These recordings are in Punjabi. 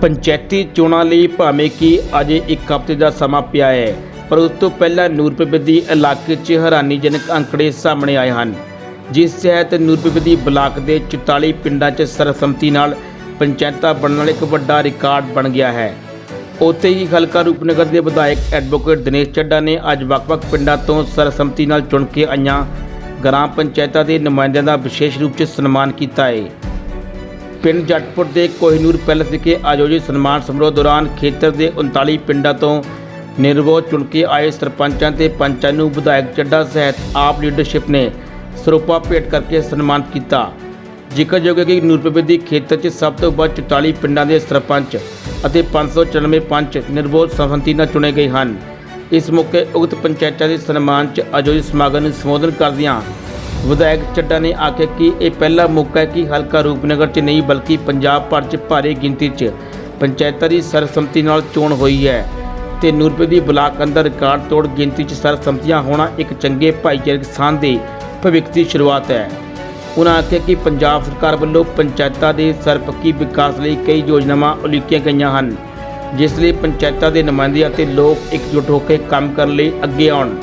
ਪੰਚਾਇਤੀ ਚੋਣਾਂ ਲਈ ਭਾਵੇਂ ਕਿ ਅਜੇ ਇੱਕ ਹਫ਼ਤੇ ਦਾ ਸਮਾਂ ਪਿਆ ਹੈ, ਪਰ ਉਸ ਤੋਂ ਪਹਿਲਾਂ ਨੂਰਪੁਰਬੇਦੀ ਇਲਾਕੇ 'ਚ ਹੈਰਾਨੀਜਨਕ ਅੰਕੜੇ ਸਾਹਮਣੇ ਆਏ ਹਨ। ਜਿਸ ਤਹਿਤ ਨੂਰਪੁਰਬੇਦੀ ਬਲਾਕ ਦੇ 44 ਪਿੰਡਾਂ 'ਚ ਸਰਬਸੰਮਤੀ ਨਾਲ ਪੰਚਾਇਤਾਂ ਬਣਨ ਵਾਲਾ ਇੱਕ ਵੱਡਾ ਰਿਕਾਰਡ ਬਣ ਗਿਆ ਹੈ। ਉੱਥੇ ਹੀ ਹਲਕਾ ਰੂਪਨਗਰ ਦੇ ਵਿਧਾਇਕ ਐਡਵੋਕੇਟ ਦਿਨੇਸ਼ ਚੱਡਾ ਨੇ ਅੱਜ ਵੱਖ-ਵੱਖ ਪਿੰਡਾਂ ਤੋਂ ਸਰਬਸੰਮਤੀ ਨਾਲ ਚੁਣ ਕੇ ਆਈਆਂ ਗ੍ਰਾਮ ਪੰਚਾਇਤਾਂ ਦੇ ਨੁਮਾਇੰਦਿਆਂ ਦਾ ਵਿਸ਼ੇਸ਼ ਰੂਪ 'ਚ ਸਨਮਾਨ ਕੀਤਾ ਹੈ। ਪਿੰਡ ਜੱਟਪੁਰ ਦੇ ਕੋਹਿਨੂਰ ਪੈਲਸ ਵਿਖੇ ਆਯੋਜਿਤ ਸਨਮਾਨ ਸਮਾਰੋਹ ਦੌਰਾਨ ਖੇਤਰ ਦੇ 39 ਪਿੰਡਾਂ ਤੋਂ ਨਿਰਵੋ ਚੁਣ ਕੇ ਆਏ ਸਰਪੰਚਾਂ ਤੇ ਪੰਚਾਂ ਨੂੰ ਵਿਧਾਇਕ ਚੱਡਾ ਸਹਿਤ ਆਪ ਲੀਡਰਸ਼ਿਪ ਨੇ ਸਰੋਪਾ ਭੇਟ ਕਰਕੇ ਸਨਮਾਨਿਤ ਕੀਤਾ। ਜ਼ਿਕਰਯੋਗ ਹੈ ਕਿ ਨੂਰਪੁਰ ਦੀ ਖੇਤਰ 'ਚ ਸਭ ਤੋਂ ਵੱਧ 44 ਪਿੰਡਾਂ ਦੇ ਸਰਪੰਚ ਅਤੇ 594 ਪੰਚ ਨਿਰਵੋ ਸੰਮਤੀ ਨਾਲ ਚੁਣੇ ਗਏ ਹਨ। ਇਸ ਮੌਕੇ ਉਕਤ ਪੰਚਾਇਤਾਂ ਦੇ ਸਨਮਾਨ 'ਚ ਆਯੋਜਿਤ ਸਮਾਗਮ ਨੂੰ ਸੰਬੋਧਨ ਕਰਦਿਆਂ ਵਿਧਾਇਕ ਚੱਡਾ ਨੇ ਆਖਿਆ ਕਿ ਇਹ ਪਹਿਲਾ ਮੌਕਾ ਹੈ ਕਿ ਹਲਕਾ ਰੂਪਨਗਰ 'ਚ ਨਹੀਂ, ਬਲਕਿ ਪੰਜਾਬ ਭਰ 'ਚ ਭਾਰੀ ਗਿਣਤੀ 'ਚ ਪੰਚਾਇਤਾਂ ਦੀ ਸਰਬਸੰਮਤੀ ਨਾਲ ਚੋਣ ਹੋਈ ਹੈ ਤੇ ਨੂਰਪੁਰ ਦੀ ਬਲਾਕ ਅੰਦਰ ਰਿਕਾਰਡ ਤੋੜ ਗਿਣਤੀ 'ਚ ਸਰਬਸੰਮਤੀਆਂ ਹੋਣਾ ਇੱਕ ਚੰਗੇ ਭਾਈਚਾਰਕ ਸਾਂਝ ਦੇ ਭਵਿੱਖ ਦੀ ਸ਼ੁਰੂਆਤ ਹੈ। ਉਨ੍ਹਾਂ ਆਖਿਆ ਕਿ ਪੰਜਾਬ ਸਰਕਾਰ ਵੱਲੋਂ ਪੰਚਾਇਤਾਂ ਦੇ ਸਰਪੱਕੀ ਵਿਕਾਸ ਲਈ ਕਈ ਯੋਜਨਾਵਾਂ ਉਲੀਕੀਆਂ ਗਈਆਂ ਹਨ, ਜਿਸ ਲਈ ਪੰਚਾਇਤਾਂ ਦੇ ਨੁਮਾਇੰਦੇ ਅਤੇ ਲੋਕ ਇਕਜੁੱਟ ਹੋ ਕੇ ਕੰਮ ਕਰਨ ਲਈ ਅੱਗੇ ਆਉਣ।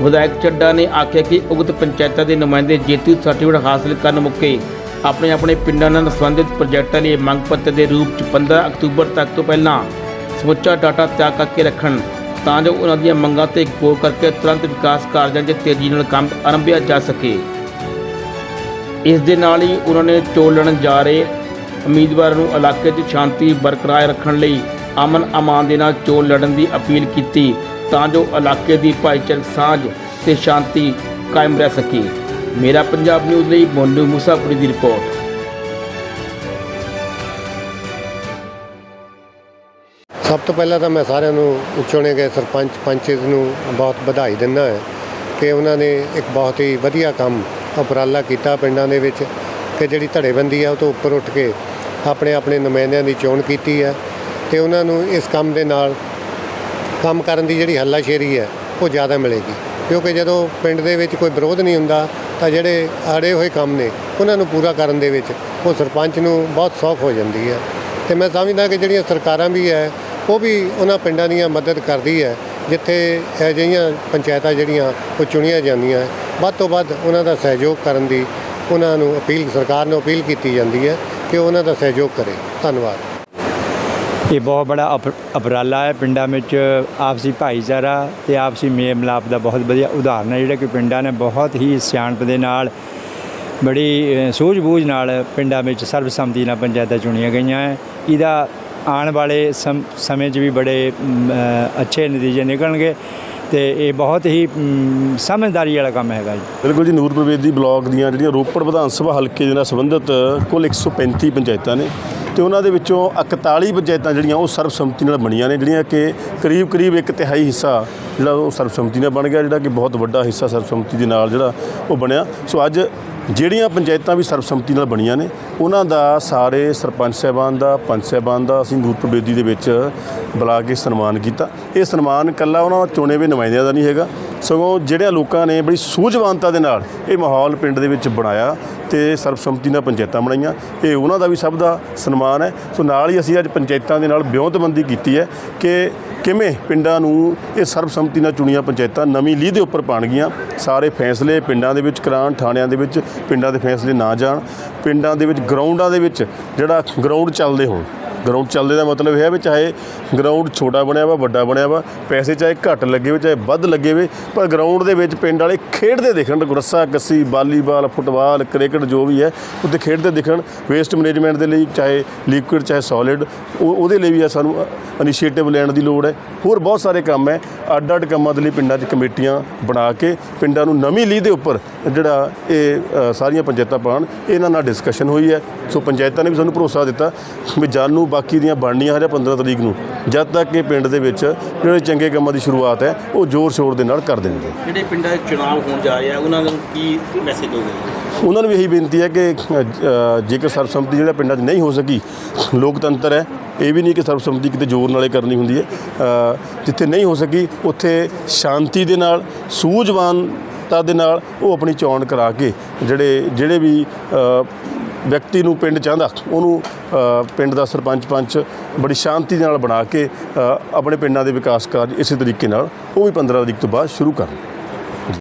ਵਿਧਾਇਕ ਚੱਡਾ ਨੇ ਆਖਿਆ ਕਿ ਉਗਤ ਪੰਚਾਇਤਾਂ ਦੇ ਨੁਮਾਇੰਦੇ ਜੇਤੂ ਸਰਟੀਫਿਕੇਟ ਹਾਸਲ ਕਰਨ ਮੌਕੇ ਆਪਣੇ ਆਪਣੇ ਪਿੰਡਾਂ ਨਾਲ ਸੰਬੰਧਿਤ ਪ੍ਰੋਜੈਕਟਾਂ ਲਈ ਮੰਗ ਪੱਤਰ ਦੇ ਰੂਪ 'ਚ 15 ਅਕਤੂਬਰ ਤੱਕ ਤੋਂ ਪਹਿਲਾਂ ਸਮੁੱਚਾ ਡਾਟਾ ਤਿਆਰ ਕਰਕੇ ਰੱਖਣ, ਤਾਂ ਜੋ ਉਹਨਾਂ ਦੀਆਂ ਮੰਗਾਂ ਤੇ ਗੌਰ ਕਰਕੇ ਤੁਰੰਤ ਵਿਕਾਸ ਕਾਰਜਾਂ 'ਚ ਤੇਜ਼ੀ ਨਾਲ ਕੰਮ ਆਰੰਭਿਆ ਜਾ ਸਕੇ। ਇਸ ਦੇ ਨਾਲ ਹੀ ਉਹਨਾਂ ਨੇ ਚੋਣ ਲੜਨ ਜਾ ਰਹੇ ਉਮੀਦਵਾਰਾਂ ਨੂੰ ਇਲਾਕੇ 'ਚ ਸ਼ਾਂਤੀ ਬਰਕਰਾਰ ਰੱਖਣ ਲਈ ਅਮਨ ਅਮਾਨ ਦੇ ਨਾਲ ਚੋਣ ਲੜਨ ਦੀ ਅਪੀਲ ਕੀਤੀ। ਤਾਂ ਜੋ ਇਲਾਕੇ ਦੀ ਭਾਈਚਾਰਕ ਸਾਂਝ ਤੇ ਸ਼ਾਂਤੀ ਕਾਇਮ ਰਹਿ ਸਕੇ। ਮੇਰਾ ਪੰਜਾਬ ਨਿਊਜ਼ ਲਈ ਮੋਨੂ ਮੁਸਾਫਰੀ ਦੀ ਰਿਪੋਰਟ। ਸਭ ਤੋਂ ਪਹਿਲਾਂ ਤਾਂ ਮੈਂ ਸਾਰਿਆਂ ਨੂੰ ਚੁਣੇ ਗਏ ਸਰਪੰਚ ਪੰਚਜ਼ ਨੂੰ ਬਹੁਤ ਵਧਾਈ ਦਿੰਦਾ ਹਾਂ ਕਿ ਉਹਨਾਂ ਨੇ ਇੱਕ ਬਹੁਤ ਹੀ ਵਧੀਆ ਕੰਮ ਉਪਰਾਲਾ ਕੀਤਾ ਪਿੰਡਾਂ ਦੇ ਵਿੱਚ ਕਿ ਜਿਹੜੀ ਧੜੇਬੰਦੀ ਆ ਉਹ ਤੋਂ ਉੱਪਰ ਉੱਠ ਕੇ ਆਪਣੇ ਆਪਣੇ ਨੁਮਾਇੰਦਿਆਂ ਦੀ ਚੋਣ ਕੀਤੀ ਹੈ ਤੇ ਉਹਨਾਂ ਨੂੰ ਇਸ ਕੰਮ ਦੇ ਨਾਲ ਕੰਮ ਕਰਨ ਦੀ ਜਿਹੜੀ ਹੱਲਾਸ਼ੇਰੀ ਹੈ, ਉਹ ਜ਼ਿਆਦਾ ਮਿਲੇਗੀ। ਕਿਉਂਕਿ ਜਦੋਂ ਪਿੰਡ ਦੇ ਵਿੱਚ ਕੋਈ ਵਿਰੋਧ ਨਹੀਂ ਹੁੰਦਾ, ਤਾਂ ਜਿਹੜੇ ਆੜੇ ਹੋਏ ਕੰਮ ਨੇ, ਉਹਨਾਂ ਨੂੰ ਪੂਰਾ ਕਰਨ ਦੇ ਵਿੱਚ ਉਹ ਸਰਪੰਚ ਨੂੰ ਬਹੁਤ ਸੌਖ ਹੋ ਜਾਂਦੀ ਹੈ। ਤੇ ਮੈਂ ਸਮਝਦਾ ਕਿ ਜਿਹੜੀਆਂ ਸਰਕਾਰਾਂ ਵੀ ਹੈ, ਉਹ ਵੀ ਉਹਨਾਂ ਪਿੰਡਾਂ ਦੀਆਂ ਮਦਦ ਕਰਦੀ ਹੈ, ਜਿੱਥੇ ਇਹ ਜਿਹੀਆਂ ਪੰਚਾਇਤਾਂ ਜਿਹੜੀਆਂ, ਉਹ ਚੁਣੀਆਂ ਜਾਂਦੀਆਂ ਵੱਧ ਤੋਂ ਵੱਧ ਉਹਨਾਂ ਦਾ ਸਹਿਯੋਗ ਕਰਨ ਦੀ ਉਹਨਾਂ ਨੂੰ ਅਪੀਲ, ਸਰਕਾਰ ਨੂੰ ਅਪੀਲ ਕੀਤੀ ਜਾਂਦੀ ਹੈ ਕਿ ਉਹ ਉਹਨਾਂ ਦਾ ਸਹਿਯੋਗ ਕਰੇ। ਧੰਨਵਾਦ। ਇਹ ਬਹੁਤ ਬੜਾ ਉਪ- ਉਪਰਾਲਾ ਹੈ ਪਿੰਡਾਂ ਵਿੱਚ ਆਪਸੀ ਭਾਈਚਾਰਾ ਤੇ ਆਪਸੀ ਮੇਲ ਮਿਲਾਪ ਦਾ ਬਹੁਤ ਵਧੀਆ ਉਦਾਹਰਨ ਹੈ। ਜਿਹੜਾ ਕਿ ਪਿੰਡਾਂ ਨੇ ਬਹੁਤ ਹੀ ਸਿਆਣਪ ਦੇ ਨਾਲ, ਬੜੀ ਸੂਝ-ਬੂਝ ਨਾਲ ਪਿੰਡਾਂ ਵਿੱਚ ਸਰਬਸੰਮਤੀ ਨਾਲ ਪੰਚਾਇਤਾਂ ਚੁਣੀਆਂ ਗਈਆਂ ਹੈ। ਇਹਦਾ ਆਉਣ ਵਾਲੇ ਸਮ- ਸਮੇਂ 'ਚ ਵੀ ਬੜੇ ਅੱਛੇ ਨਤੀਜੇ ਨਿਕਲਣਗੇ ਤੇ ਇਹ ਬਹੁਤ ਹੀ ਸਮਝਦਾਰੀ ਵਾਲਾ ਕੰਮ ਹੈਗਾ ਜੀ। ਬਿਲਕੁਲ ਜੀ ਨੂਰਪੁਰ ਬੇਦੀ ਬਲਾਕ ਦੀਆਂ ਜਿਹੜੀਆਂ ਰੋਪੜ ਵਿਧਾਨ ਸਭਾ ਹਲਕੇ ਦੇ ਨਾਲ ਸੰਬੰਧਿਤ ਕੁੱਲ 135 ਪੰਚਾਇਤਾਂ ਨੇ। ਤੇ ਉਹਨਾਂ ਦੇ ਵਿੱਚੋਂ 41 ਪੰਚਾਇਤਾਂ ਜਿਹੜੀਆਂ ਉਹ ਸਰਬਸੰਮਤੀ ਨਾਲ ਬਣੀਆਂ ਨੇ, ਜਿਹੜੀਆਂ ਕਿ ਕਰੀਬ ਕਰੀਬ ਇੱਕ ਤਿਹਾਈ ਹਿੱਸਾ ਜਿਹੜਾ ਉਹ ਸਰਬਸੰਮਤੀ ਨਾਲ ਬਣ ਗਿਆ, ਜਿਹੜਾ ਕਿ ਬਹੁਤ ਵੱਡਾ ਹਿੱਸਾ ਸਰਬਸੰਮਤੀ ਦੇ ਨਾਲ ਜਿਹੜਾ ਉਹ ਬਣਿਆ। ਸੋ ਅੱਜ ਜਿਹੜੀਆਂ ਪੰਚਾਇਤਾਂ ਵੀ ਸਰਬਸੰਮਤੀ ਨਾਲ ਬਣੀਆਂ ਨੇ, ਉਹਨਾਂ ਦਾ ਸਾਰੇ ਸਰਪੰਚ ਸਾਹਿਬਾਨ ਦਾ, ਪੰਚ ਸਾਹਿਬਾਨ ਦਾ ਅਸੀਂ ਨੂਰਪੁਰ ਬੇਦੀ ਦੇ ਵਿੱਚ ਬੁਲਾ ਕੇ ਸਨਮਾਨ ਕੀਤਾ। ਇਹ ਸਨਮਾਨ ਇਕੱਲਾ ਉਹਨਾਂ ਚੁਣੇ ਹੋਏ ਨੁਮਾਇੰਦਿਆਂ ਦਾ ਨਹੀਂ ਹੈਗਾ। ਸਗੋਂ ਜਿਹੜਿਆਂ ਲੋਕਾਂ ਨੇ ਬੜੀ ਸੂਝਵਾਨਤਾ ਦੇ ਨਾਲ ਇਹ ਮਾਹੌਲ ਪਿੰਡ ਦੇ ਵਿੱਚ ਬਣਾਇਆ ਤੇ ਸਰਬਸੰਮਤੀ ਨਾਲ ਪੰਚਾਇਤਾਂ ਬਣਾਈਆਂ। ਇਹ ਉਹਨਾਂ ਦਾ ਵੀ ਸਭ ਦਾ ਸਨਮਾਨ ਹੈ। ਸੋ ਨਾਲ ਹੀ ਅਸੀਂ ਅੱਜ ਪੰਚਾਇਤਾਂ ਦੇ ਨਾਲ ਵਿਉਂਤਬੰਦੀ ਕੀਤੀ ਹੈ ਕਿ ਕਿਵੇਂ ਪਿੰਡਾਂ ਨੂੰ ਇਹ ਸਰਬਸੰਮਤੀ ਨਾਲ ਚੁਣੀਆਂ ਪੰਚਾਇਤਾਂ ਨਵੀਂ ਲੀਹ ਦੇ ਉੱਪਰ ਪਾਣਗੀਆਂ। ਸਾਰੇ ਫੈਸਲੇ ਪਿੰਡਾਂ ਦੇ ਵਿੱਚ ਕਰਾਉਣ, ਥਾਣਿਆਂ ਦੇ ਵਿੱਚ ਪਿੰਡਾਂ ਦੇ ਫੈਸਲੇ ਨਾ ਜਾਣ। ਪਿੰਡਾਂ ਦੇ ਵਿੱਚ ਗਰਾਊਂਡਾਂ ਦੇ ਵਿੱਚ ਜਿਹੜਾ ਗਰਾਊਂਡ ਚੱਲਦੇ ਹੋਣ। ਗਰਾਊਂਡ ਚੱਲਦੇ ਦਾ ਮਤਲਬ ਇਹ ਹੈ ਵੀ ਚਾਹੇ ਗਰਾਊਂਡ ਛੋਟਾ ਬਣਿਆ ਵਾ, ਵੱਡਾ ਬਣਿਆ ਵਾ, ਪੈਸੇ ਚਾਹੇ ਘੱਟ ਲੱਗੇ ਵੇ ਚਾਹੇ ਵੱਧ ਲੱਗੇ ਵੇ ਪਰ ਗਰਾਊਂਡ ਦੇ ਵਿੱਚ ਪਿੰਡ ਵਾਲੇ ਖੇਡਦੇ ਦਿਖਣ ਰੱਸਾ ਕੱਸੀ, ਵਾਲੀਬਾਲ, ਫੁੱਟਬਾਲ, ਕ੍ਰਿਕਟ ਜੋ ਵੀ ਹੈ, ਉੱਥੇ ਖੇਡਦੇ ਦਿਖਣ ਵੇਸਟ ਮੈਨੇਜਮੈਂਟ ਦੇ ਲਈ, ਚਾਹੇ ਲਿਕੁਇਡ ਚਾਹੇ ਸੋਲਿਡ ਉਹਦੇ ਲਈ ਵੀ ਆ ਸਾਨੂੰ ਇਨੀਸ਼ੀਏਟਿਵ ਲੈਣ ਦੀ ਲੋੜ ਹੈ। ਹੋਰ ਬਹੁਤ ਸਾਰੇ ਕੰਮ ਹੈ। ਅੱਡ ਅੱਡ ਕੰਮਾਂ ਦੇ ਲਈ ਪਿੰਡਾਂ 'ਚ ਕਮੇਟੀਆਂ ਬਣਾ ਕੇ, ਪਿੰਡਾਂ ਨੂੰ ਨਵੀਂ ਲੀਹ ਦੇ ਉੱਪਰ ਜਿਹੜਾ ਇਹ ਸਾਰੀਆਂ ਪੰਚਾਇਤਾਂ ਪਾਣ ਇਹਨਾਂ ਨਾਲ ਡਿਸਕਸ਼ਨ ਹੋਈ ਹੈ। ਸੋ ਪੰਚਾਇਤਾਂ ਨੇ ਵੀ ਸਾਨੂੰ ਭਰੋਸਾ ਦਿੱਤਾ ਵੀ ਜਾਨੂੰ ਬਾਕੀ ਦੀਆਂ ਬਣਨੀਆਂ ਹਜੇ 15 ਤਰੀਕ ਨੂੰ। ਜਦ ਤੱਕ ਇਹ ਪਿੰਡ ਦੇ ਵਿੱਚ ਜਿਹੜੇ ਚੰਗੇ ਕੰਮਾਂ ਦੀ ਸ਼ੁਰੂਆਤ ਹੈ ਉਹ ਜ਼ੋਰ ਸ਼ੋਰ ਦੇ ਨਾਲ ਕਰ ਦੇਣਗੇ। ਜਿਹੜੇ ਪਿੰਡਾਂ ਦੇ ਚੁਣਾਵ ਹੋਣ ਜਾ ਰਹੇ ਆ ਉਹਨਾਂ ਨੂੰ ਕੀ ਮੈਸੇਜ ਦੋਗੇ? ਉਹਨਾਂ ਨੂੰ ਵੀ ਇਹੀ ਬੇਨਤੀ ਹੈ ਕਿ ਜੇਕਰ ਸਰਬਸੰਮਤੀ ਜਿਹੜਾ ਪਿੰਡਾਂ 'ਚ ਨਹੀਂ ਹੋ ਸਕੀ ਲੋਕਤੰਤਰ ਹੈ ਇਹ ਵੀ ਨਹੀਂ ਕਿ ਸਰਬਸੰਮਤੀ ਕਿਤੇ ਜ਼ੋਰ ਨਾਲੇ ਕਰਨੀ ਹੁੰਦੀ ਹੈ। ਜਿੱਥੇ ਨਹੀਂ ਹੋ ਸਕੀ ਉੱਥੇ ਸ਼ਾਂਤੀ ਦੇ ਨਾਲ ਸੂਝਵਾਨਤਾ ਦੇ ਨਾਲ ਉਹ ਆਪਣੀ ਚੋਣ ਕਰਾ ਕੇ ਜਿਹੜੇ ਜਿਹੜੇ ਵੀ ਵਿਅਕਤੀ ਨੂੰ ਪਿੰਡ ਚਾਹੁੰਦਾ ਉਹਨੂੰ ਪਿੰਡ ਦਾ ਸਰਪੰਚ ਪੰਚ ਬੜੀ ਸ਼ਾਂਤੀ ਨਾਲ ਬਣਾ ਕੇ ਆਪਣੇ ਪਿੰਡਾਂ ਦੇ ਵਿਕਾਸ ਕਾਰਜ ਇਸੇ ਤਰੀਕੇ ਨਾਲ ਉਹ ਵੀ 15 ਤਰੀਕ ਤੋਂ ਬਾਅਦ ਸ਼ੁਰੂ ਕਰਨ।